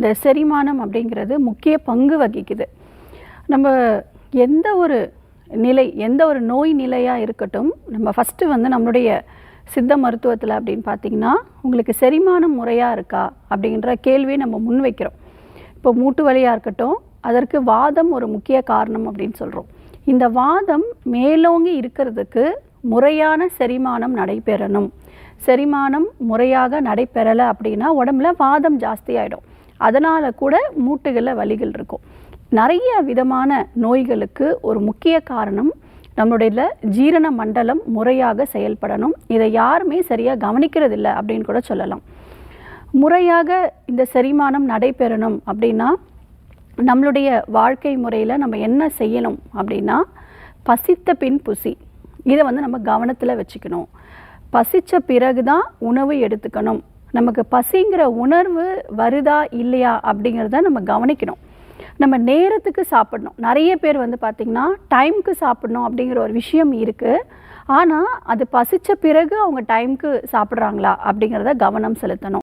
இந்த செரிமானம் அப்படிங்கிறது முக்கிய பங்கு வகிக்குது. நம்ம எந்த ஒரு நிலை எந்த ஒரு நோய் நிலையாக இருக்கட்டும் நம்ம ஃபஸ்ட்டு வந்து நம்மளுடைய சித்த மருத்துவத்தில் அப்படின்னு பார்த்தீங்கன்னா உங்களுக்கு செரிமானம் முறையாக இருக்கா அப்படின்ற கேள்வியை நம்ம முன்வைக்கிறோம் இப்போ மூட்டு வலியாக இருக்கட்டும் அதற்கு வாதம் ஒரு முக்கிய காரணம் அப்படின்னு சொல்கிறோம் இந்த வாதம் மேலோங்கி இருக்கிறதுக்கு முறையான செரிமானம் நடைபெறணும். செரிமானம் முறையாக நடைபெறலை அப்படின்னா உடம்புல வாதம் ஜாஸ்தி ஆகிடும் அதனால் கூட மூட்டுகளில் வலிகள் இருக்கும். நிறைய விதமான நோய்களுக்கு ஒரு முக்கிய காரணம் நம்மளுடைய ஜீரண மண்டலம் முறையாக செயல்படணும். இதை யாருமே சரியாக கவனிக்கிறதில்ல அப்படின்னு கூட சொல்லலாம். முறையாக இந்த செரிமானம் நடைபெறணும் அப்படின்னா நம்மளுடைய வாழ்க்கை முறையில் நம்ம என்ன செய்யணும் அப்படின்னா பசித்த பின் புசி. இதை வந்து நம்ம கவனத்தில் வச்சுக்கணும். பசித்த பிறகு தான் உணவு எடுத்துக்கணும். நமக்கு பசிங்கிற உணர்வு வருதா இல்லையா அப்படிங்கிறத நம்ம கவனிக்கணும். நம்ம நேரத்துக்கு சாப்பிடணும். நிறைய பேர் வந்து பார்த்திங்கன்னா டைம்க்கு சாப்பிடணும் அப்படிங்கிற ஒரு விஷயம் இருக்குது ஆனால் அது பசித்த பிறகு அவங்க டைம்க்கு சாப்பிட்றாங்களா அப்படிங்கிறத கவனம் செலுத்தணும்.